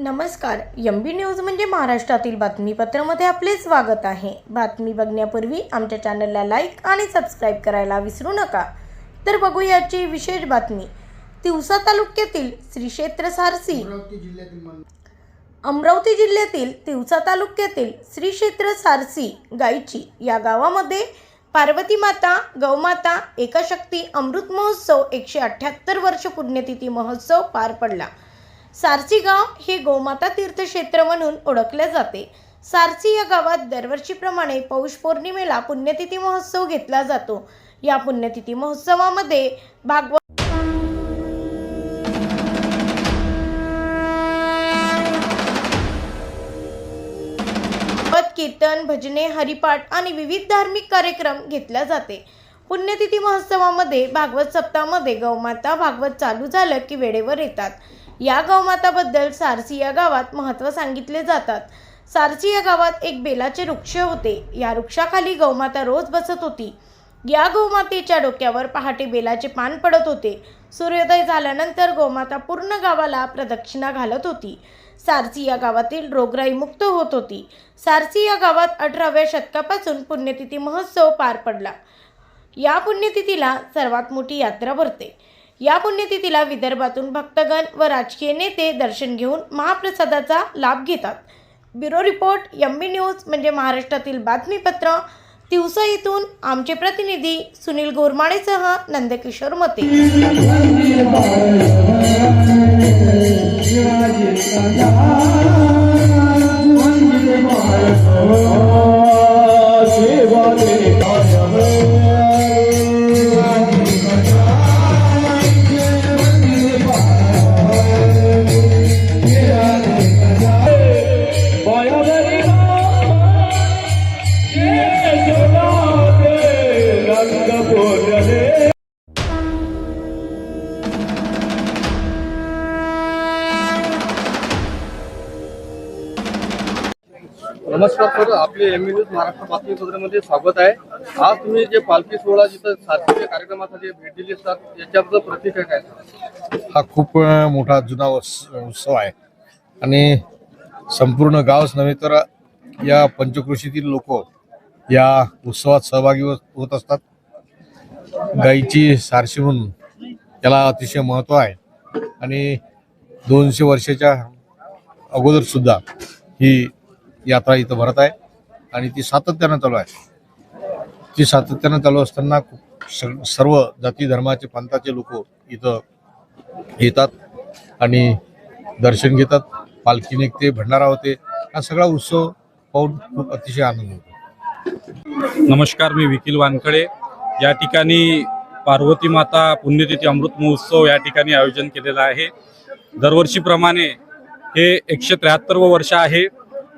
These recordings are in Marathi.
नमस्कार यम बी न्यूज म्हणजे महाराष्ट्रातील बातमीपत्रामध्ये आपले स्वागत आहे. बातमी बघण्यापूर्वी आमच्या चॅनलला लाईक आणि सबस्क्राईब करायला विसरू नका. तर बघूयाची विशेष बातमी. तिवसा तालुक्यातील श्री क्षेत्र सारसी अमरावती जिल्ह्यातील अमरावती जिल्ह्यातील तिवसा तालुक्यातील श्री क्षेत्र सारसी गायची या गावामध्ये पार्वती माता गौमाता एकाशक्ती अमृत महोत्सव एकशे अठ्ठ्याहत्तर वर्ष पुण्यतिथी महोत्सव पार पडला. सारसी गाव हे गोमाता तीर्थक्षेत्र म्हणून ओळखले जाते. सारसी या गावात दरवर्षीप्रमाणे पौष पौर्णिमेला पुण्यतिथी महोत्सव घेतला जातो. या पुण्यतिथी महोत्सवामध्ये भागवत कीर्तन भजने हरिपाठ आणि विविध धार्मिक कार्यक्रम घेतला जाते. पुण्यतिथी महोत्सवामध्ये भागवत सप्ताहामध्ये गौमाता भागवत चालू झालं की वेळेवर येतात. या गौमाताबद्दल सारसी या गावात महत्त्व सांगितले जातात. सारसी या गावात एक बेलाचे वृक्ष होते. या वृक्षाखाली गौमाता रोज बसत होती. या गोमातेच्या डोक्यावर पहाटे बेलाचे पान पडत होते. सूर्योदय झाल्यानंतर गोमाता पूर्ण गावाला प्रदक्षिणा घालत होती. सारसी या गावातील रोगराई मुक्त होत होती. सारसी या गावात अठराव्या शतकापासून पुण्यतिथी महोत्सव पार पडला. या पुण्यतिथीला सर्वात मोठी यात्रा भरते. या पुण्यतिथीला विदर्भातून भक्तगण व राजकीय नेते दर्शन घेऊन महाप्रसादाचा लाभ घेतात. Bureau report M B news म्हणजे महाराष्ट्रातील बातमीपत्र. दिवसा येथून आमचे प्रतिनिधी सुनील गोरमाडेसह नंदकिशोर मते. नमस्कार सर आपले एम न्यूज महाराष्ट्र बातमीपत्रामध्ये स्वागत आहे. आज तुम्ही जे पालखी सोहळा जिथं सारखेच्या कार्यक्रमासाठी भेट दिली असतात याच्याबद्दल प्रतिक्रिया काय हा खूप मोठा जुना उत्सव आहे. आणि संपूर्ण गावच नव्हे तर या पंचकृषीतील लोक या उत्सवात सहभागी होत होत असतात. गाईची सारशी म्हणून याला अतिशय महत्त्व आहे. आणि दोनशे वर्षाच्या अगोदरसुद्धा ही यात्रा इथं भरत आहे. आणि ती सातत्यानं चालू आहे. ती सातत्यानं चालू असताना सर्व जाती धर्माचे पंथाचे लोक इथं येतात आणि दर्शन घेतात. पालखी निघते भंडारा होते. हा सगळा उत्सव पाहून खूप अतिशय आनंद होतो. नमस्कार मी विकील वानखळे या ठिकाणी पार्वती माता पुण्यतिथी अमृत महोत्सव या ठिकाणी आयोजन केलेलं आहे. दरवर्षीप्रमाणे हे एकशे त्र्याहत्तरवं वर्ष आहे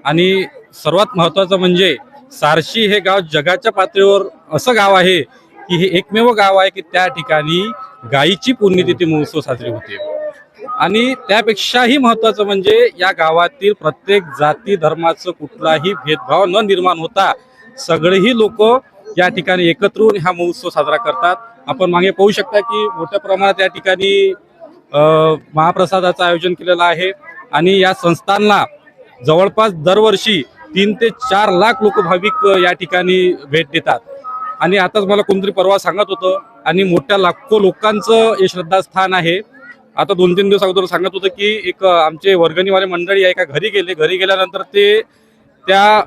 आणि सर्वात महत्त्वाचं म्हणजे सारशी हे गाव जगाच्या पातळीवर असं गाव आहे की हे एकमेव गाव आहे की त्या ठिकाणी गायीची पुण्यतिथी महोत्सव साजरी होते. आणि त्यापेक्षाही महत्त्वाचं म्हणजे या गावातील प्रत्येक जाती धर्माचं कुठलाही भेदभाव न निर्माण होता सगळेही लोक या ठिकाणी एकत्र येऊन हा महोत्सव साजरा करतात. आपण मागे पाहू शकता की मोठ्या प्रमाणात या ठिकाणी महाप्रसादाचं आयोजन केलेलं आहे. आणि या संस्थांना जवळपास दरवर्षी तीन ते चार लाख लोक भाविक या ठिकाणी भेट देतात. आणि आताच मला कोणतरी परवा सांगत होतं आणि मोठ्या लाखो लोकांचं हे श्रद्धास्थान आहे. आता दोन तीन दिवस अगोदर सांगत होतं की एक आमचे वर्गणीवाले मंडळी आहे घरी गेले. घरी गेल्यानंतर ते त्या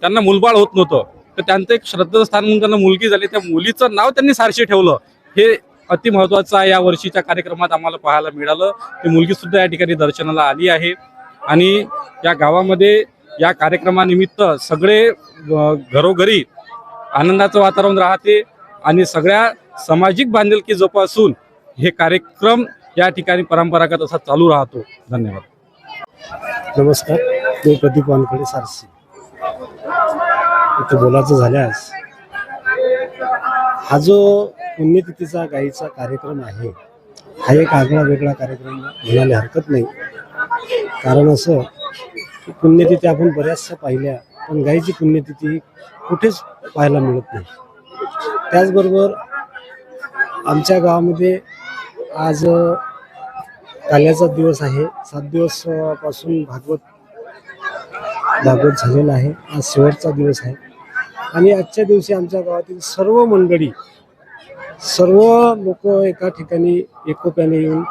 त्यांना मुलबाळ होत नव्हतं. तर त्यांचं एक श्रद्धास्थान म्हणून त्यांना मुलगी झाली. त्या मुलीचं नाव त्यांनी सारशी ठेवलं. हे अति महत्वाचं आहे. या वर्षीच्या कार्यक्रमात आम्हाला पाहायला मिळालं. ती मुलगी सुद्धा या ठिकाणी दर्शनाला आली आहे. आणि या गावामध्ये या कार्यक्रमानिमित्त सगळे घरोघरी आनंदाचं वातावरण राहते. आणि सगळ्या सामाजिक बांधिलकी जोपासून हे कार्यक्रम या ठिकाणी परंपरागत असा चालू राहतो. धन्यवाद. नमस्कार. मी प्रदीप वानखडे सारसे. इथं बोलायचं झाल्यास हा जो पुण्यतिथीचा गाईचा कार्यक्रम आहे हा एक आगळा वेगळा कार्यक्रम म्हणायला हरकत नाही. कारण असं की पुण्यतिथी आपण बऱ्याचशा पाहिल्या पण गाईची पुण्यतिथी कुठेच पाहायला मिळत नाही. त्याचबरोबर आमच्या गावामध्ये आज काल्याचा दिवस आहे. सात दिवसापासून भागवत भागवत झालेला आहे. आज शेवटचा दिवस आहे. आणि आजच्या दिवशी आमच्या गावातील सर्व मंडळी सर्व लोक एका ठिकाणी एकोप्याने येऊन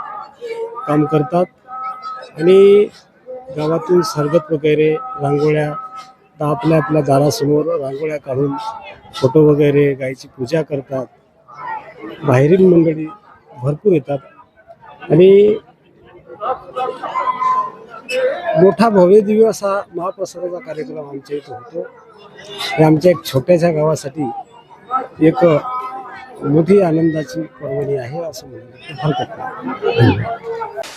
काम करतात. आणि गावातून सरगत वगैरे रांगोळ्या तर आपल्या आपल्या दारासमोर रांगोळ्या काढून फोटो वगैरे गायची पूजा करतात. बाहेरील मंडळी भरपूर येतात. आणि मोठा भव्य दिव्य असा महाप्रसादाचा कार्यक्रम आमच्या इथं होतो. हे आमच्या एक छोट्याशा गावासाठी एक मोठी आनंदाची पर्वणी आहे असं म्हणलं हरकत नाही